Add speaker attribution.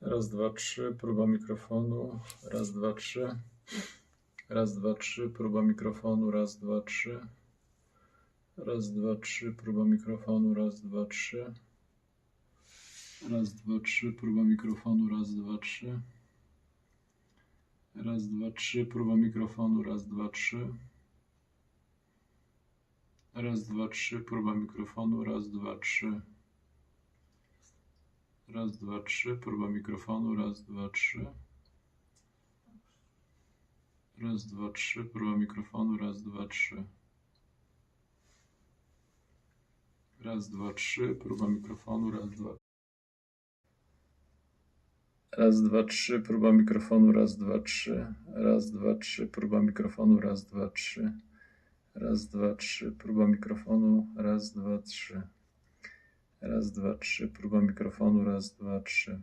Speaker 1: Raz, dwa, trzy, próba mikrofonu. Raz, dwa, trzy. Raz, dwa, trzy, próba mikrofonu. Raz, dwa, trzy. Raz, dwa, trzy, próba mikrofonu. Raz, dwa, trzy. Raz, dwa, trzy, próba mikrofonu. Raz, dwa, trzy. Raz, dwa, trzy, próba mikrofonu. Raz, dwa, trzy. Raz, dwa, trzy, próba mikrofonu. Raz, dwa, trzy. Raz, dwa, trzy, próba mikrofonu. Raz, dwa, trzy. Raz, dwa, trzy, próba mikrofonu. Raz, dwa, trzy. Raz, dwa, trzy, próba mikrofonu. Raz, dwa. Raz, dwa, trzy, próba mikrofonu. Raz, dwa, trzy. Raz, dwa, trzy, próba mikrofonu. Raz, dwa, trzy. Raz, dwa, trzy, próba mikrofonu. Raz, dwa, trzy. Raz, dwa, trzy, próba mikrofonu. Raz, dwa, trzy.